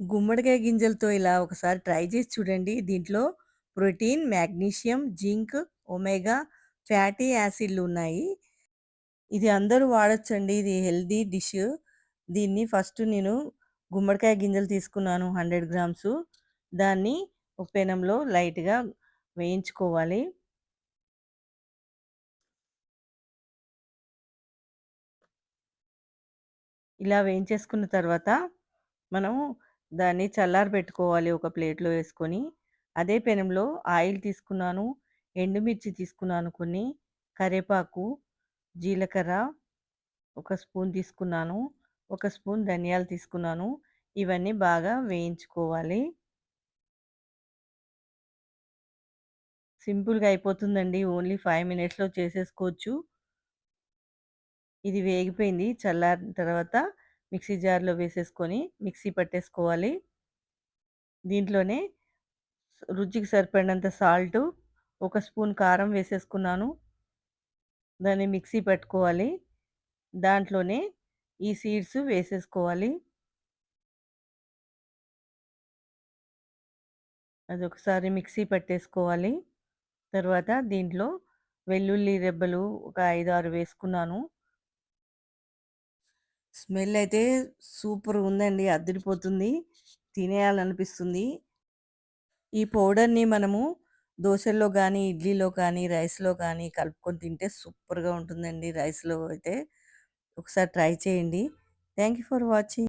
గుమ్మడికాయ గింజలతో ఇలా ఒకసారి ట్రై చేసి చూడండి. దీంట్లో protein, magnesium zinc, omega fatty యాసిడ్‌లు ఉన్నాయి. ఇది అందరూ వాడచ్చండి ఇది హెల్దీ డిష్. దీన్ని ఫస్ట్ నేను గుమ్మడికాయ గింజలు తీసుకున్నాను హండ్రెడ్ గ్రామ్స్ దాన్ని ఒక పెనంలో లైట్‌గా వేయించుకోవాలి. ఇలా వేయించేసుకున్న తర్వాత మనం దాన్ని చల్లారబెట్టుకోవాలి ఒక ప్లేట్‌లో వేసుకొని. అదే పెనంలో ఆయిల్ తీసుకున్నాను, ఎండుమిర్చి తీసుకున్నాను కొన్ని, కరివేపాకు, జీలకర్ర ఒక స్పూన్ తీసుకున్నాను, ఒక స్పూన్ ధనియాలు తీసుకున్నాను. ఇవన్నీ బాగా వేయించుకోవాలి. సింపుల్‌గా అయిపోతుందండి. ఓన్లీ ఫైవ్ మినిట్స్‌లో చేసేసుకోవచ్చు. ఇది వేగిపోయింది. చల్లారిన తర్వాత మిక్సీ జార్‌లో వేసేసుకొని మిక్సీ పట్టేసుకోవాలి. దీంట్లోనే రుచికి సరిపడినంత సాల్టు, ఒక స్పూన్ కారం వేసేసుకున్నాను. దాన్ని మిక్సీ పట్టుకోవాలి. దాంట్లోనే ఈ సీడ్స్ వేసేసుకోవాలి. అది ఒకసారి మిక్సీ పట్టేసుకోవాలి. తర్వాత దీంట్లో వెల్లుల్లి రెబ్బలు ఒక 5, 6 వేసుకున్నాను. స్మెల్ అయితే సూపర్ ఉందండి అద్దరిపోతుంది తినేయాలనిపిస్తుంది. ఈ పౌడర్‌ని మనము దోశల్లో కానీ ఇడ్లీలో కానీ, రైస్‌లో కానీ కలుపుకొని తింటే సూపర్‌గా ఉంటుందండి రైస్‌లో అయితే. ఒకసారి ట్రై చేయండి. Thank you for watching.